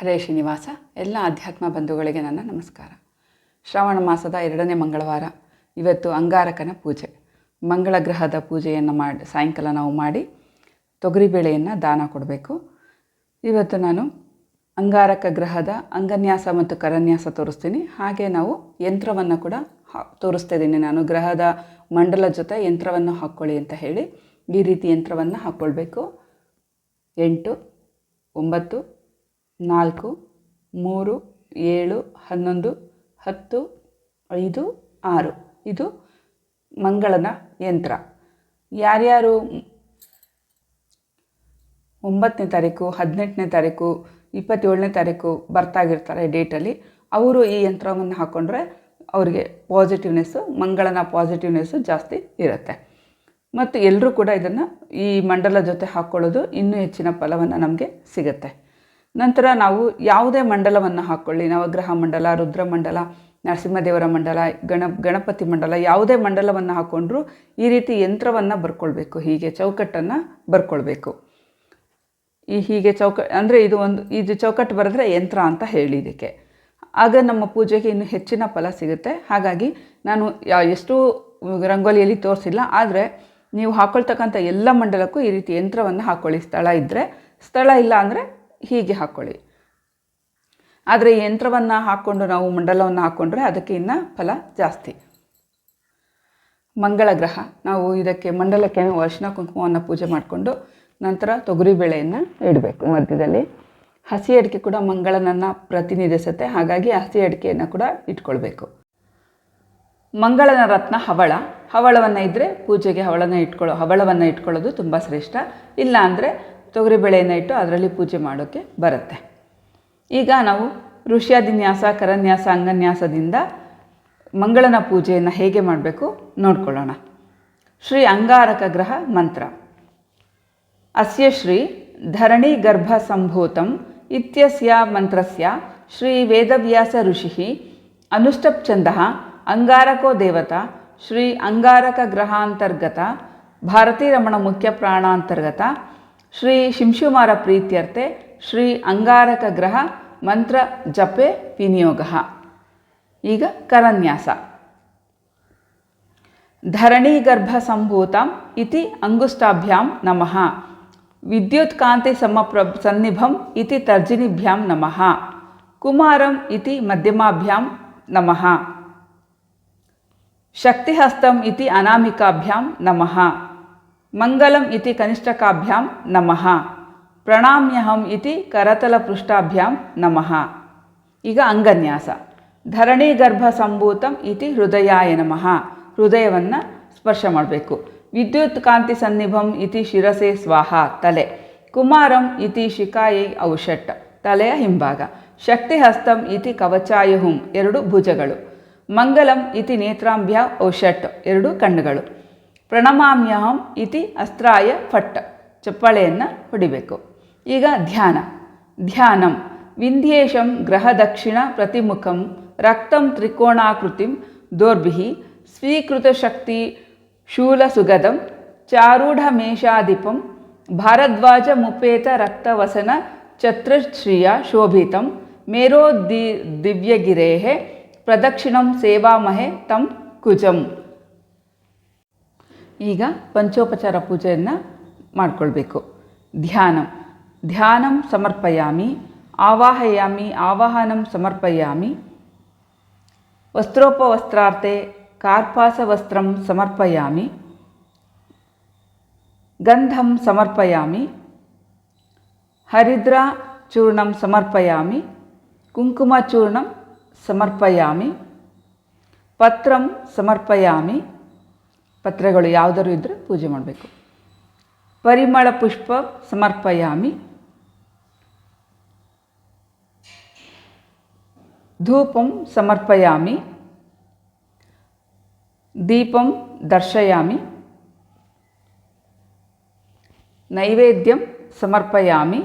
ಹರೇ ಶ್ರೀನಿವಾಸ, ಎಲ್ಲ ಅಧ್ಯಾತ್ಮ ಬಂಧುಗಳಿಗೆ ನನ್ನ ನಮಸ್ಕಾರ. ಶ್ರಾವಣ ಮಾಸದ ಎರಡನೇ ಮಂಗಳವಾರ, ಇವತ್ತು ಅಂಗಾರಕನ ಪೂಜೆ. ಮಂಗಳ ಗ್ರಹದ ಪೂಜೆಯನ್ನು ಮಾಡಿ, ಸಾಯಂಕಾಲ ನಾವು ಮಾಡಿ ತೊಗರಿಬೇಳೆಯನ್ನು ದಾನ ಕೊಡಬೇಕು. ಇವತ್ತು ನಾನು ಅಂಗಾರಕ ಗ್ರಹದ ಅಂಗನ್ಯಾಸ ಮತ್ತು ಕರನ್ಯಾಸ ತೋರಿಸ್ತೀನಿ. ಹಾಗೆ ನಾವು ಯಂತ್ರವನ್ನು ಕೂಡ ಹಾ ತೋರಿಸ್ತಾ ನಾನು. ಗ್ರಹದ ಮಂಡಲ ಜೊತೆ ಯಂತ್ರವನ್ನು ಹಾಕ್ಕೊಳ್ಳಿ ಅಂತ ಹೇಳಿ ಈ ರೀತಿ ಯಂತ್ರವನ್ನು ಹಾಕ್ಕೊಳ್ಬೇಕು ಎಂಟು, ಒಂಬತ್ತು ನಾಲ್ಕು, ಮೂರು, ಏಳು, ಹನ್ನೊಂದು, ಹತ್ತು, ಐದು, ಆರು. ಇದು ಮಂಗಳನ ಯಂತ್ರ. ಯಾರ್ಯಾರು ಒಂಬತ್ತನೇ ತಾರೀಕು, ಹದಿನೆಂಟನೇ ತಾರೀಕು, ಇಪ್ಪತ್ತೇಳನೇ ತಾರೀಕು ಬರ್ತಾಗಿರ್ತಾರೆ ಡೇಟಲ್ಲಿ, ಅವರು ಈ ಯಂತ್ರವನ್ನು ಹಾಕ್ಕೊಂಡ್ರೆ ಅವರಿಗೆ ಪಾಸಿಟಿವ್ನೆಸ್ಸು ಮಂಗಳನ ಪಾಸಿಟಿವ್ನೆಸ್ಸು ಜಾಸ್ತಿ ಇರುತ್ತೆ. ಮತ್ತು ಎಲ್ಲರೂ ಕೂಡ ಇದನ್ನು ಈ ಮಂಡಲ ಜೊತೆ ಹಾಕ್ಕೊಳ್ಳೋದು ಇನ್ನೂ ಹೆಚ್ಚಿನ ಫಲವನ್ನು ನಮಗೆ ಸಿಗುತ್ತೆ. ನಂತರ ನಾವು ಯಾವುದೇ ಮಂಡಲವನ್ನು ಹಾಕ್ಕೊಳ್ಳಿ ನವಗ್ರಹ ಮಂಡಲ, ರುದ್ರ ಮಂಡಲ, ನರಸಿಂಹದೇವರ ಮಂಡಲ, ಗಣ, ಗಣಪತಿ ಮಂಡಲ ಯಾವುದೇ ಮಂಡಲವನ್ನು ಹಾಕ್ಕೊಂಡ್ರೂ ಈ ರೀತಿ ಯಂತ್ರವನ್ನು ಬರ್ಕೊಳ್ಬೇಕು. ಹೀಗೆ ಚೌಕಟ್ಟನ್ನು ಬರ್ಕೊಳ್ಬೇಕು. ಈ ಹೀಗೆ ಚೌಕ, ಅಂದರೆ ಇದು ಒಂದು, ಇದು ಚೌಕಟ್ಟು ಬರೆದ್ರೆ ಯಂತ್ರ ಅಂತ ಹೇಳಿ ಇದಕ್ಕೆ. ಆಗ ನಮ್ಮ ಪೂಜೆಗೆ ಇನ್ನು ಹೆಚ್ಚಿನ ಫಲ ಸಿಗುತ್ತೆ. ಹಾಗಾಗಿ ನಾನು ಎಷ್ಟು ರಂಗೋಲಿಯಲ್ಲಿ ತೋರಿಸಿಲ್ಲ. ಆದರೆ ನೀವು ಹಾಕ್ಕೊಳ್ತಕ್ಕಂಥ ಎಲ್ಲ ಮಂಡಲಕ್ಕೂ ಈ ರೀತಿ ಯಂತ್ರವನ್ನು ಹಾಕ್ಕೊಳ್ಳಿ ಸ್ಥಳ ಇದ್ದರೆ ಸ್ಥಳ ಇಲ್ಲ ಅಂದರೆ ಹೀಗೆ ಹಾಕ್ಕೊಳ್ಳಿ ಆದರೆ ಯಂತ್ರವನ್ನು ಹಾಕ್ಕೊಂಡು ನಾವು ಮಂಡಲವನ್ನು ಹಾಕ್ಕೊಂಡ್ರೆ ಅದಕ್ಕೆ ಇನ್ನು ಫಲ ಜಾಸ್ತಿ. ಮಂಗಳ ಗ್ರಹ. ನಾವು ಇದಕ್ಕೆ ಮಂಡಲಕ್ಕೆ ಅರಿಶಿನ ಕುಂಕುಮವನ್ನು ಪೂಜೆ ಮಾಡಿಕೊಂಡು ನಂತರ ತೊಗರಿಬೇಳೆಯನ್ನು ಇಡಬೇಕು ಮಧ್ಯದಲ್ಲಿ. ಹಸಿ ಅಡಿಕೆ ಕೂಡ ಮಂಗಳನನ್ನು ಪ್ರತಿನಿಧಿಸುತ್ತೆ. ಹಾಗಾಗಿ ಹಸಿ ಅಡಿಕೆಯನ್ನು ಕೂಡ ಇಟ್ಕೊಳ್ಬೇಕು. ಮಂಗಳನ ರತ್ನ ಹವಳ. ಹವಳವನ್ನು ಇದ್ದರೆ ಪೂಜೆಗೆ ಹವಳನ ಇಟ್ಕೊಳ್ಳೋ ಹವಳವನ್ನು ಇಟ್ಕೊಳ್ಳೋದು ತುಂಬ ಶ್ರೇಷ್ಠ. ಇಲ್ಲ ಅಂದರೆ ತೊಗರಿಬೇಳೆಯನ್ನು ಇಟ್ಟು ಅದರಲ್ಲಿ ಪೂಜೆ ಮಾಡೋಕ್ಕೆ ಬರುತ್ತೆ. ಈಗ ನಾವು ಋಷ್ಯಾದಿನ್ಯಾಸ ಕರನ್ಯಾಸ, ಅಂಗನ್ಯಾಸದಿಂದ ಮಂಗಳನ ಪೂಜೆಯನ್ನು ಹೇಗೆ ಮಾಡಬೇಕು ನೋಡ್ಕೊಳ್ಳೋಣ. ಶ್ರೀ ಅಂಗಾರಕ ಗ್ರಹ ಮಂತ್ರ. ಅಸ್ಯ ಶ್ರೀ ಧರಣಿ ಗರ್ಭ ಸಂಭೂತಂ ಇತ್ಯಸ್ಯ ಮಂತ್ರಸ್ಯ ಶ್ರೀ ವೇದವ್ಯಾಸ ಋಷಿ ಅನುಷ್ಟಪ್ಛಂದ ಅಂಗಾರಕೋ ದೇವತಾ ಶ್ರೀ ಅಂಗಾರಕ ಗ್ರಹಾಂತರ್ಗತ ಭಾರತೀರಮಣ ಮುಖ್ಯ ಪ್ರಾಣಾಂತರ್ಗತ ಶ್ರೀ ಶಿಂಶುಮಾರ ಪ್ರೀತ್ಯರ್ಥೆ ಶ್ರೀ ಅಂಗಾರಕ ಗ್ರಹ, ಮಂತ್ರ ಜಪೆ ವಿನಿಯೋಗ. ಈಗ ಕರನ್ಯಾಸ. ಧರಣೀಗರ್ಭ ಸಂಭೂತಂ ಇತಿ ಅಂಗುಷ್ಟಾಭ್ಯಾಂ ನಮಃ. ವಿದ್ಯುತ್ ಕಾಂತಿ ಸಮಪ್ರ ಸನ್ನಿಭಂ ಇತಿ ತರ್ಜಿನಿಭ್ಯಾಂ ನಮಃ. ಕುಮಾರಂ ಇತಿ ಮಧ್ಯಮಾಭ್ಯಾಂ ನಮಃ. ಶಕ್ತಿಹಸ್ತಂ ಇತಿ ಅನಾಮಿಕಾಭ್ಯಾಂ ನಮಃ. ಮಂಗಲಂ ಇತಿ ಕನಿಷ್ಠಕಾಭ್ಯಾಂ ನಮಃ ಪ್ರಣಾಮ್ಯಹಂ ಇತಿ ಕರತಲಪೃಷ್ಠಾಭ್ಯಾಂ ನಮಃ ಈಗ ಅಂಗನ್ಯಾಸ। ಧರಣೀಗರ್ಭ ಸಂಭೂತಂ ಇತಿ ಹೃದಯಾಯ ನಮಃ। ಹೃದಯವನ್ನು ಸ್ಪರ್ಶ ಮಾಡಬೇಕು। ವಿದ್ಯುತ್ ಕಾಂತಿ ಸನ್ನಿಭಂ ಇತಿ ಶಿರಸೆ ಸ್ವಾಹ, ತಲೆ। ಕುಮಾರಂ ಇತಿ ಶಿಕಾಯೈ ಔಷಟ್, ತಲೆಯ ಹಿಂಭಾಗ। ಶಕ್ತಿಹಸ್ತಂ ಇತಿ ಕವಚಾಯ ಹುಂ ಎರಡು ಭುಜಗಳು। ಮಂಗಲಂ ಇತಿ ನೇತ್ರಾಂಭ್ಯ ಔಷಟ್, ಎರಡು ಕಣ್ಣುಗಳು। ಪ್ರಣಮಾಮ್ಯಹಂ ಇತಿ ಅಸ್ತ್ರಾಯ ಫಟ್ ಚಪ್ಪಾಳೆಯನ್ನು ಹೊಡಿಬೇಕು ಈಗ ಧ್ಯಾನ ಧ್ಯಾನಂ ವಿಂಧ್ಯೇಶಂ ಗ್ರಹದಕ್ಷಿಣ ಪ್ರತಿಮುಖಂ ರಕ್ತಂ ತ್ರಿಕೋಣಾಕೃತಿಂ ದೋರ್ಭಿ ಸ್ವೀಕೃತಶಕ್ತಿ ಶೂಲಸುಗದಂ ಚಾರೂಢಮೇಷಾಧಿಪಂ ಭಾರದ್ವಾಜ ಮುಪೇತ ರಕ್ತವಸನ ಛತ್ರಶ್ರಿಯ ಶೋಭಿತಂ ಮೇರೋ ದಿ ದಿವ್ಯಗಿರೇ ಪ್ರದಕ್ಷಿಣಂ ಸೇವಾಮಹೆ ತಂ ಕುಜಂ ಈಗ ಪಂಚೋಪಚಾರ ಪೂಜೆಯನ್ನು ಮಾಡಿಕೊಳ್ಬೇಕು. ಧ್ಯಾನ. ಧ್ಯಾನಂ ಸಮರ್ಪಯಾಮಿ, ಆವಾಹಯಾಮಿ, ಆವಾಹನಂ ಸಮರ್ಪಯಾಮಿ. ವಸ್ತ್ರೋಪವಸ್ತ್ರಾರ್ತೆ, ಕಾರ್ಪಾಸವಸ್ತ್ರಂ ಸಮರ್ಪಯಾಮಿ. ಗಂಧಂ ಸಮರ್ಪಯಾಮಿ. ಹರಿದ್ರಾಚೂರ್ಣಂ ಸಮರ್ಪಯಾಮಿ. ಕುಂಕುಮಚೂರ್ಣಂ ಸಮರ್ಪಯಾಮಿ. ಪತ್ರಂ ಸಮರ್ಪಯಾಮಿ. ಪತ್ರೆಗಳು ಯಾವುದಾದ್ರು ಇದ್ದರೆ ಪೂಜೆ ಮಾಡಬೇಕು. ಪರಿಮಳ ಪುಷ್ಪ ಸಮರ್ಪಯಾಮಿ. ಧೂಪಂ ಸಮರ್ಪಯಾಮಿ. ದೀಪಂ ದರ್ಶಯಾಮಿ. ನೈವೇದ್ಯಂ ಸಮರ್ಪಯಾಮಿ.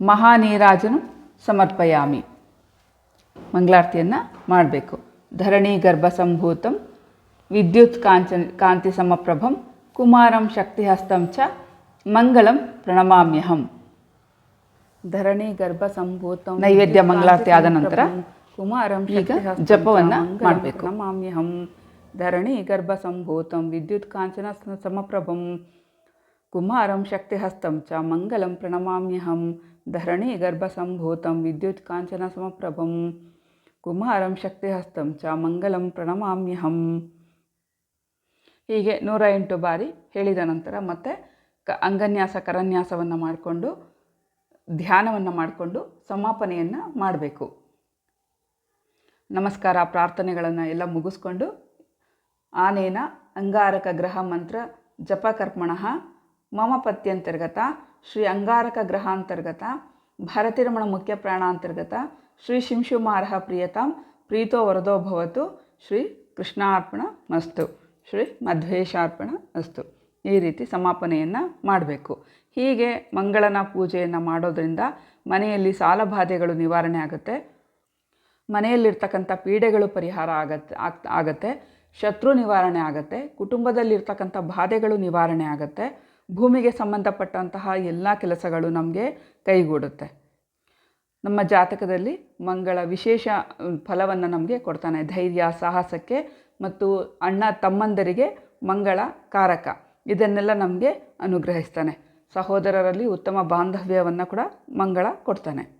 ಮಹಾನೀರಾಜನು ಸಮರ್ಪಯಾಮಿ. ಮಂಗಳಾರತಿಯನ್ನು ಮಾಡಬೇಕು. ಧರಣಿ ಗರ್ಭ ಸಂಭೂತಂ. ವಿದ್ಯುತ್ ಕಾಂಚನ ಕಾಂತಿ ಸಮಪ್ರಭಂ ಕುಮಾರಂ ಶಕ್ತಿಹಸ್ತಂ ಚ ಮಂಗಳಂ ಪ್ರಣಮಾಮ್ಯಹಂ. ಧರಣಿ ಗರ್ಭ ಸಂಭೂತಂ ನೈವೇದ್ಯ ಮಂಗಳಾರತಿ ಆದ ನಂತರ ಕುಮಾರಂ ಈಗ ಜಪವನ್ನ ಮಾಡಬೇಕು. ನಮಾಮ್ಯಹಂ ಧರಣಿ ಗರ್ಭ ಸಂಭೂತಂ ವಿದ್ಯುತ್ ಕಾಂಚನ ಸಮಪ್ರಭಂ ಕುಮಾರಂ ಶಕ್ತಿಹಸ್తం ಚ ಮಂಗಲಂ ಪ್ರಣಮಾಮ್ಯಹಂ. ಧರಣಿ ಗರ್ಭ ಸಂಭೂತಂ ವಿದ್ಯುತ್ ಕಾಂಚನ ಸಮಪ್ರಭಂ ಕುಮಾರಂ ಶಕ್ತಿಹಸ್తం ಚ ಮಂಗಲಂ ಪ್ರಣಮಾಮ್ಯಹಂ. ಹೀಗೆ ನೂರ ಎಂಟು ಬಾರಿ ಹೇಳಿದ ನಂತರ ಮತ್ತೆ ಕ ಅಂಗನ್ಯಾಸ, ಕರನ್ಯಾಸವನ್ನು ಮಾಡಿಕೊಂಡು, ಧ್ಯಾನವನ್ನು ಮಾಡಿಕೊಂಡು ಸಮಾಪನೆಯನ್ನು ಮಾಡಬೇಕು. ನಮಸ್ಕಾರ, ಪ್ರಾರ್ಥನೆಗಳನ್ನು ಎಲ್ಲ ಮುಗಿಸ್ಕೊಂಡು ಆನೇನ ಅಂಗಾರಕ ಗ್ರಹ ಮಂತ್ರ ಜಪಕರ್ಮಣಃ ಮಮ ಪತ್ಯಂತರ್ಗತ ಶ್ರೀ ಅಂಗಾರಕ ಗ್ರಹಾಂತರ್ಗತ ಭಾರತಿರಮಣ ಮುಖ್ಯ ಪ್ರಾಣಾಂತರ್ಗತ ಶ್ರೀ ಶಿಂಶುಮಾರಹ ಪ್ರಿಯತಾಂ ಪ್ರೀತೋ ವರದೋ ಭವತು ಶ್ರೀ ಕೃಷ್ಣಾರ್ಪಣ ಮಸ್ತು. ಶ್ರೀ ಮಧ್ವೇಶಾರ್ಪಣ ಅಸ್ತು. ಈ ರೀತಿ ಸಮಾಪನೆಯನ್ನು ಮಾಡಬೇಕು. ಹೀಗೆ ಮಂಗಳನ ಪೂಜೆಯನ್ನು ಮಾಡೋದರಿಂದ ಮನೆಯಲ್ಲಿ ಸಾಲಬಾಧೆಗಳು ನಿವಾರಣೆ ಆಗುತ್ತೆ. ಮನೆಯಲ್ಲಿರ್ತಕ್ಕಂಥ ಪೀಡೆಗಳು ಪರಿಹಾರ ಆಗತ್ತೆ ಆಗ್, ಆಗತ್ತೆ. ಶತ್ರು ನಿವಾರಣೆ ಆಗುತ್ತೆ. ಕುಟುಂಬದಲ್ಲಿರ್ತಕ್ಕಂಥ ಬಾಧೆಗಳು ನಿವಾರಣೆ ಆಗತ್ತೆ. ಭೂಮಿಗೆ ಸಂಬಂಧಪಟ್ಟಂತಹ ಎಲ್ಲ ಕೆಲಸಗಳು ನಮಗೆ ಕೈಗೂಡುತ್ತೆ. ನಮ್ಮ ಜಾತಕದಲ್ಲಿ ಮಂಗಳ ವಿಶೇಷ, ಫಲವನ್ನು ನಮಗೆ ಕೊಡ್ತಾನೆ. ಧೈರ್ಯ, ಸಾಹಸಕ್ಕೆ ಮತ್ತು ಅಣ್ಣ ತಮ್ಮಂದರಿಗೆ ಮಂಗಳ ಕಾರಕ. ಇದನ್ನೆಲ್ಲ ನಮಗೆ ಅನುಗ್ರಹಿಸ್ತಾನೆ. ಸಹೋದರರಲ್ಲಿ ಉತ್ತಮ ಬಾಂಧವ್ಯವನ್ನು ಕೂಡ ಮಂಗಳ ಕೊಡ್ತಾನೆ.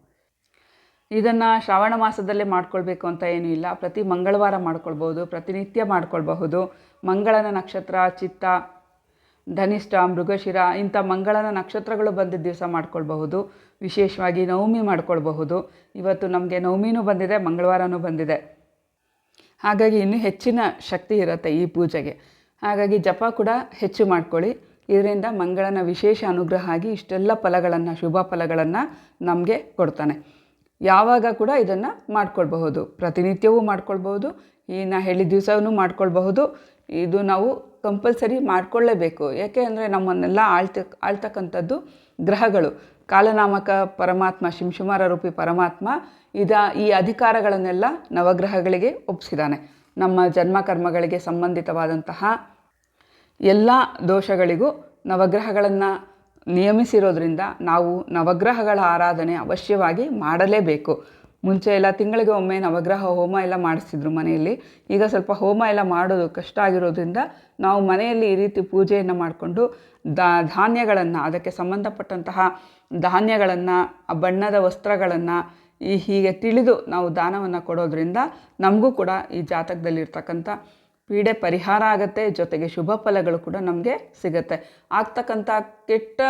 ಇದನ್ನು ಶ್ರಾವಣ ಮಾಸದಲ್ಲೇ ಮಾಡ್ಕೊಳ್ಬೇಕು ಅಂತ ಏನೂ ಇಲ್ಲ. ಪ್ರತಿ ಮಂಗಳವಾರ ಮಾಡ್ಕೊಳ್ಬೋದು ಪ್ರತಿನಿತ್ಯ ಮಾಡ್ಕೊಳ್ಬಹುದು. ಮಂಗಳನ ನಕ್ಷತ್ರ, ಚಿತ್ತ, ಧನಿಷ್ಠ, ಮೃಗಶಿರ, ಇಂಥ ಮಂಗಳನ ನಕ್ಷತ್ರಗಳು ಬಂದಿದ್ದ ದಿವಸ ಮಾಡ್ಕೊಳ್ಬಹುದು. ವಿಶೇಷವಾಗಿ ನವಮಿ ಮಾಡ್ಕೊಳ್ಬಹುದು. ಇವತ್ತು ನಮಗೆ ನವಮಿನೂ ಬಂದಿದೆ, ಮಂಗಳವಾರನೂ ಬಂದಿದೆ. ಹಾಗಾಗಿ ಇನ್ನೂ ಹೆಚ್ಚಿನ ಶಕ್ತಿ ಇರುತ್ತೆ ಈ ಪೂಜೆಗೆ. ಹಾಗಾಗಿ ಜಪ ಕೂಡ ಹೆಚ್ಚು ಮಾಡ್ಕೊಳ್ಳಿ. ಇದರಿಂದ ಮಂಗಳನ ವಿಶೇಷ ಅನುಗ್ರಹ ಆಗಿ ಇಷ್ಟೆಲ್ಲ ಫಲಗಳನ್ನು, ಶುಭ ಫಲಗಳನ್ನು ನಮಗೆ ಕೊಡ್ತಾನೆ. ಯಾವಾಗ ಕೂಡ ಇದನ್ನು ಮಾಡ್ಕೊಳ್ಬಹುದು. ಪ್ರತಿನಿತ್ಯವೂ ಮಾಡ್ಕೊಳ್ಬಹುದು. ಈ ನಾ ಹೇಳಿದ ದಿವಸವೂ ಮಾಡ್ಕೊಳ್ಬಹುದು. ಇದು ನಾವು ಕಂಪಲ್ಸರಿ ಮಾಡಿಕೊಳ್ಳೇಬೇಕು. ಯಾಕೆ ಅಂದರೆ ನಮ್ಮನ್ನೆಲ್ಲ ಆಳ್ತ, ಆಳ್ತಕ್ಕಂಥದ್ದು ಗ್ರಹಗಳು. ಕಾಲನಾಮಕ ಪರಮಾತ್ಮ, ಶಿಂಶುಮಾರ ರೂಪಿ ಪರಮಾತ್ಮ ಇದ ಈ ಅಧಿಕಾರಗಳನ್ನೆಲ್ಲ ನವಗ್ರಹಗಳಿಗೆ ಒಪ್ಪಿಸಿದ್ದಾನೆ ನಮ್ಮ ಜನ್ಮ ಕರ್ಮಗಳಿಗೆ ಸಂಬಂಧಿತವಾದಂತಹ ಎಲ್ಲ ದೋಷಗಳಿಗೂ ನವಗ್ರಹಗಳನ್ನು ನಿಯಮಿಸಿರೋದ್ರಿಂದ ನಾವು ನವಗ್ರಹಗಳ ಆರಾಧನೆ ಅವಶ್ಯವಾಗಿ ಮಾಡಲೇಬೇಕು. ಮುಂಚೆ ಎಲ್ಲ ತಿಂಗಳಿಗೆ ಒಮ್ಮೆ ನವಗ್ರಹ ಹೋಮ ಎಲ್ಲ ಮಾಡಿಸ್ತಿದ್ರು ಮನೆಯಲ್ಲಿ. ಈಗ ಸ್ವಲ್ಪ ಹೋಮ ಎಲ್ಲ ಮಾಡೋದು ಕಷ್ಟ ಆಗಿರೋದ್ರಿಂದ ನಾವು ಮನೆಯಲ್ಲಿ ಈ ರೀತಿ ಪೂಜೆಯನ್ನು ಮಾಡಿಕೊಂಡು ದಾ, ಧಾನ್ಯಗಳನ್ನು, ಅದಕ್ಕೆ ಸಂಬಂಧಪಟ್ಟಂತಹ ಧಾನ್ಯಗಳನ್ನು ಬಣ್ಣದ ವಸ್ತ್ರಗಳನ್ನು ಈ ಹೀಗೆ ತಿಳಿದು ನಾವು ದಾನವನ್ನು ಕೊಡೋದ್ರಿಂದ ನಮಗೂ ಕೂಡ ಈ ಜಾತಕದಲ್ಲಿರ್ತಕ್ಕಂಥ ಪೀಡೆ ಪರಿಹಾರ ಆಗುತ್ತೆ, ಜೊತೆಗೆ ಶುಭ ಫಲಗಳು ಕೂಡ ನಮಗೆ ಸಿಗುತ್ತೆ. ಆಗ್ತಕ್ಕಂಥ ಕೆಟ್ಟ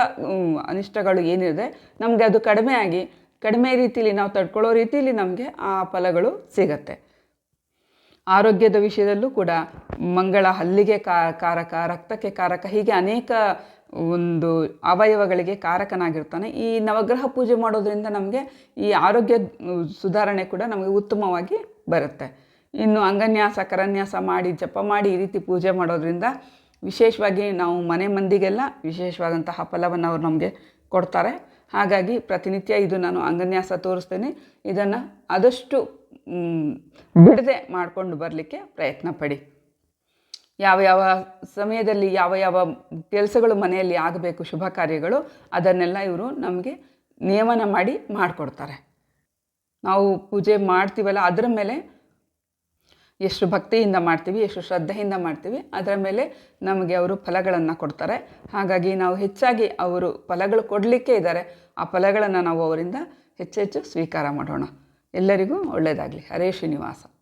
ಅನಿಷ್ಟಗಳು ಏನಿದೆ, ನಮಗೆ ಅದು ಕಡಿಮೆ ಆಗಿ ಕಡಿಮೆ ರೀತಿಯಲ್ಲಿ ನಾವು ತಡ್ಕೊಳ್ಳೋ ರೀತಿಯಲ್ಲಿ ನಮಗೆ ಆ ಫಲಗಳು ಸಿಗತ್ತೆ. ಆರೋಗ್ಯದ ವಿಷಯದಲ್ಲೂ ಕೂಡ ಮಂಗಳ ಹಲ್ಲಿಗೆ ಕಾರಕ, ರಕ್ತಕ್ಕೆ ಕಾರಕ, ಹೀಗೆ ಅನೇಕ ಒಂದು ಅವಯವಗಳಿಗೆ ಕಾರಕನಾಗಿರ್ತಾನೆ. ಈ ನವಗ್ರಹ ಪೂಜೆ ಮಾಡೋದ್ರಿಂದ ನಮಗೆ ಈ ಆರೋಗ್ಯ ಸುಧಾರಣೆ ಕೂಡ ನಮಗೆ ಉತ್ತಮವಾಗಿ ಬರುತ್ತೆ. ಇನ್ನು ಅಂಗನ್ಯಾಸ, ಕರನ್ಯಾಸ ಮಾಡಿ, ಜಪ ಮಾಡಿ ಈ ರೀತಿ ಪೂಜೆ ಮಾಡೋದ್ರಿಂದ ವಿಶೇಷವಾಗಿ ನಾವು ಮನೆ ಮಂದಿಗೆಲ್ಲ ವಿಶೇಷವಾದಂತಹ ಫಲವನ್ನು ಅವರು ನಮಗೆ ಕೊಡ್ತಾರೆ. ಹಾಗಾಗಿ ಪ್ರತಿನಿತ್ಯ ಇದು ನಾನು ಅಂಗನ್ಯಾಸ ತೋರಿಸ್ತೇನೆ. ಇದನ್ನು ಆದಷ್ಟು ಬಿಡದೆ ಮಾಡಿಕೊಂಡು ಬರಲಿಕ್ಕೆ ಪ್ರಯತ್ನ ಪಡಿ. ಯಾವ ಯಾವ ಸಮಯದಲ್ಲಿ ಯಾವ ಯಾವ ಕೆಲಸಗಳು ಮನೆಯಲ್ಲಿ ಆಗಬೇಕು, ಶುಭ ಕಾರ್ಯಗಳು, ಅದನ್ನೆಲ್ಲ ಇವರು ನಮಗೆ ನಿಯಮನ ಮಾಡಿ ಮಾಡಿಕೊಡ್ತಾರೆ. ನಾವು ಪೂಜೆ ಮಾಡ್ತೀವಲ್ಲ, ಅದರ ಮೇಲೆ ಎಷ್ಟು ಭಕ್ತಿಯಿಂದ ಮಾಡ್ತೀವಿ, ಎಷ್ಟು ಶ್ರದ್ಧೆಯಿಂದ ಮಾಡ್ತೀವಿ, ಅದರ ಮೇಲೆ ನಮಗೆ ಅವರು ಫಲಗಳನ್ನು ಕೊಡ್ತಾರೆ. ಹಾಗಾಗಿ ನಾವು ಹೆಚ್ಚಾಗಿ ಅವರು ಫಲಗಳು ಕೊಡಲಿಕ್ಕೆ ಇದ್ದಾರೆ. ಆ ಫಲಗಳನ್ನು ನಾವು ಅವರಿಂದ ಹೆಚ್ಚೆಚ್ಚು ಸ್ವೀಕಾರ ಮಾಡೋಣ. ಎಲ್ಲರಿಗೂ ಒಳ್ಳೆಯದಾಗಲಿ ಹರೇ ಶ್ರೀನಿವಾಸ.